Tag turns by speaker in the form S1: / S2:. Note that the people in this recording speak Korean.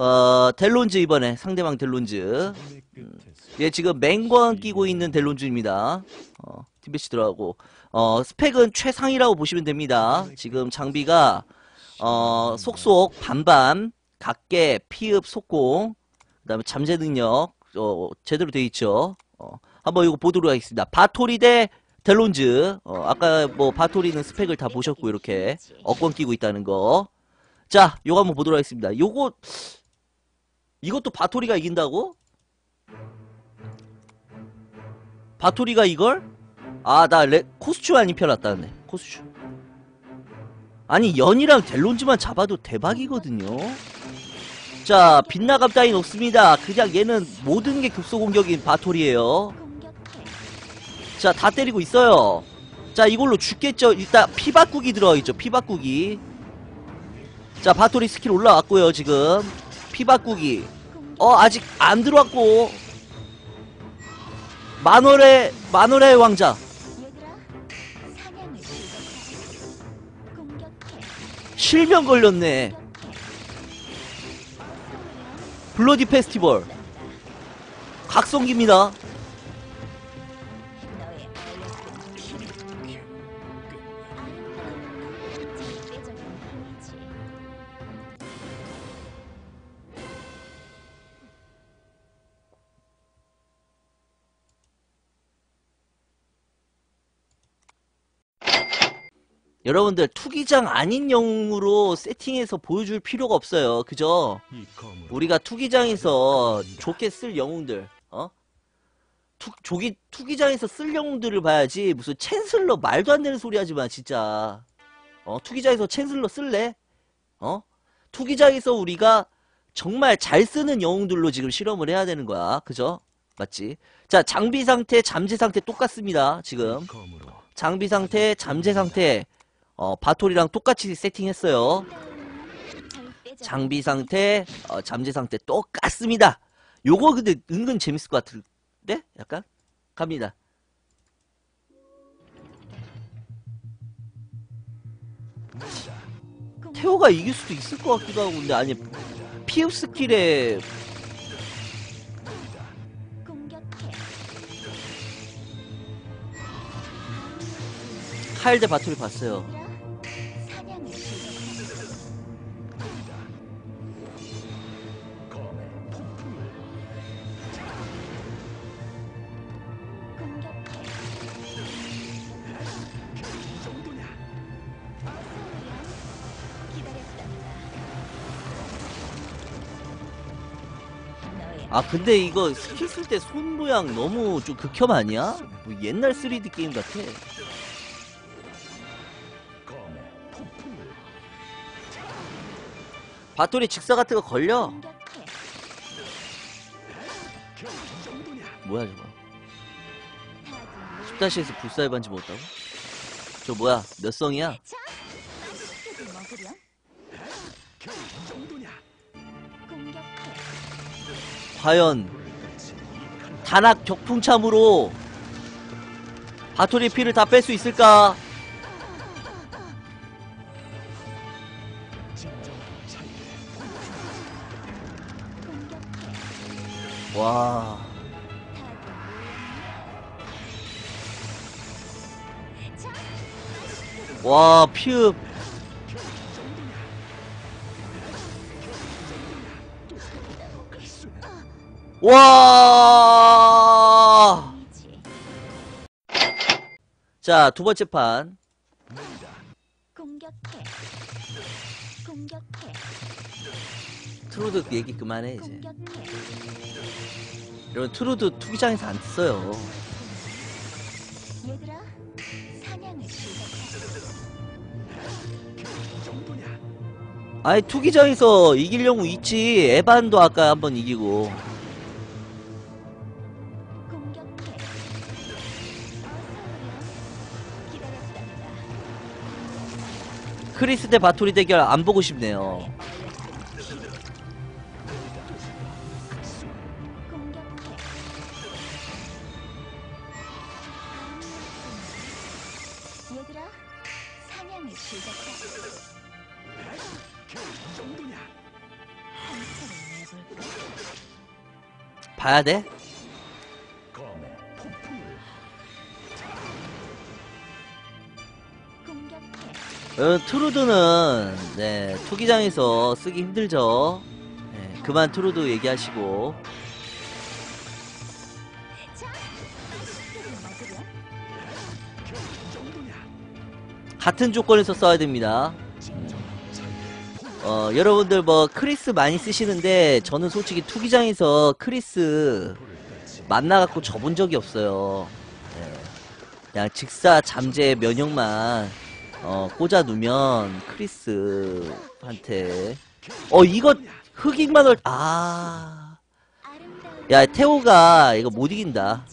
S1: 어 델론즈 이번에 상대방 델론즈. 얘 지금 맹광 끼고 있는 델론즈입니다. 어 팀배치 들어가고. 어 스펙은 최상이라고 보시면 됩니다. 지금 장비가 어 속속 반반 각계 피읍 속공 그 다음에 잠재 능력 어 제대로 돼 있죠. 어 한번 이거 보도록 하겠습니다. 바토리 대 델론즈. 어 아까 뭐 바토리는 스펙을 다 보셨고 이렇게 억권 끼고 있다는 거. 자, 요거 한번 보도록 하겠습니다. 요거 이것도 바토리가 이긴다고? 바토리가 이걸? 아, 나 레, 코스추 안 입혀놨다네. 코스추. 아니, 연이랑 델론즈만 잡아도 대박이거든요. 자, 빗나감 따윈 없습니다. 그냥 얘는 모든 게 급소 공격인 바토리예요. 자, 다 때리고 있어요. 자, 이걸로 죽겠죠. 일단 피 바꾸기 들어가 있죠. 피 바꾸기. 자 바토리 스킬 올라왔고요 지금 피 바꾸기 어 아직 안 들어왔고. 만월의 만월의 왕자. 실명 걸렸네. 블러디 페스티벌. 각성기입니다 여러분들 투기장 아닌 영웅으로 세팅해서 보여줄 필요가 없어요 그죠? 우리가 투기장에서 좋게 쓸 영웅들 어? 투, 조기, 투기장에서 쓸 영웅들을 봐야지 무슨 챈슬러 말도 안 되는 소리 하지마 진짜 어? 투기장에서 챈슬러 쓸래? 어? 투기장에서 우리가 정말 잘 쓰는 영웅들로 지금 실험을 해야 되는 거야 그죠? 맞지? 자 장비 상태 잠재 상태 똑같습니다 지금 장비 상태 잠재 상태 어, 바톨이랑 똑같이 세팅했어요. 장비 상태, 어, 잠재 상태 똑같습니다. 요거 근데 은근 재밌을 것 같은데? 약간? 갑니다. 태호가 이길 수도 있을 것 같기도 하고 근데 아니 피읍 스킬에 카일 대 바톨이 봤어요. 아 근데 이거 스킬 쓸 때 손 모양 너무 좀 극혐 아니야? 뭐 옛날 3D 게임 같아. 바토리 직사 같은 거 걸려? 뭐야 저거? 10다시에서 불사의 반지 먹었다고? 저 뭐야 몇 성이야? 과연 단학 격풍참으로 바토리 피를 다 뺄 수 있을까? 와. 와, 피읍. 와! 자, 두 번째 판.
S2: 공격해. 공격해.
S1: 트루드 얘기 그만해, 이제. 여러분, 트루드 투기장에서 안 써요.
S2: 얘들아, 사냥을 시작해.
S1: 아니, 투기장에서 영웅 있지. 에반도 아까 한번 이기고. 크리스 대 바토리 대결 안 보고 싶네요.
S2: 얘들아, 사냥을. 한참을
S1: 봐야 돼? 어, 트루드는 네 투기장에서 쓰기 힘들죠. 네, 그만 트루드 얘기하시고. 같은 조건에서 써야 됩니다. 어, 여러분들 뭐 크리스 많이 쓰시는데 저는 솔직히 투기장에서 크리스 만나갖고 접은 적이 없어요. 네. 그냥 직사 잠재 면역만 어, 꽂아 놓으면 크리스한테 어 이거 흑익만 올 아. 야 태호가 이거 못 이긴다.